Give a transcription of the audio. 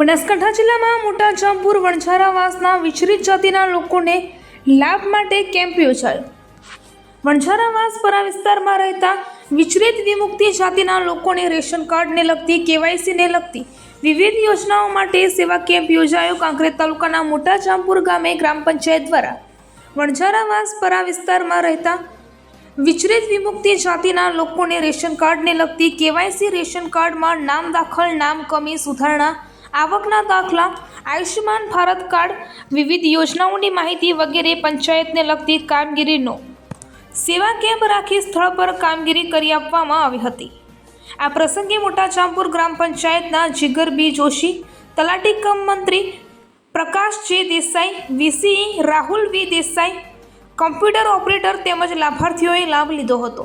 બનાસકાંઠા જિલ્લામાં મોટા જામપુર વણઝારાવાસના વિચરિત જાતિના લોકોને લાભ માટે કેમ્પ યોજાયો. વણઝારાવાસ પરા વિસ્તારમાં રહેતા વિચરિત વિમુક્તિ જાતિના લોકોને રેશન કાર્ડને લગતી, કેવાયસીને લગતી વિવિધ યોજનાઓ માટે સેવા કેમ્પ યોજાયો કાંકરેજ તાલુકાના મોટા જામપુર ગામે ગ્રામ પંચાયત દ્વારા. વણઝારાવાસ પરા વિસ્તારમાં રહેતા વિચરિત વિમુક્તિ જાતિના લોકોને રેશન કાર્ડને લગતી, કેવાયસી રેશન કાર્ડમાં નામ દાખલ, નામ કમી, સુધારણા આવકના દાખલા, આયુષ્યમાન ભારત કાર્ડ, વિવિધ યોજનાઓની માહિતી વગેરે પંચાયતને લગતી કામગીરીનો સેવા કેમ્પ રાખી સ્થળ પર કામગીરી કરી આપવામાં આવી હતી. આ પ્રસંગે મોટા ચાંપુર ગ્રામ પંચાયતના જીગરબી જોશી, તલાટી કમ મંત્રી Prakash J Desai VCE Rahul V Desai, computer operator તેમજ લાભાર્થીઓએ લાભ લીધો હતો.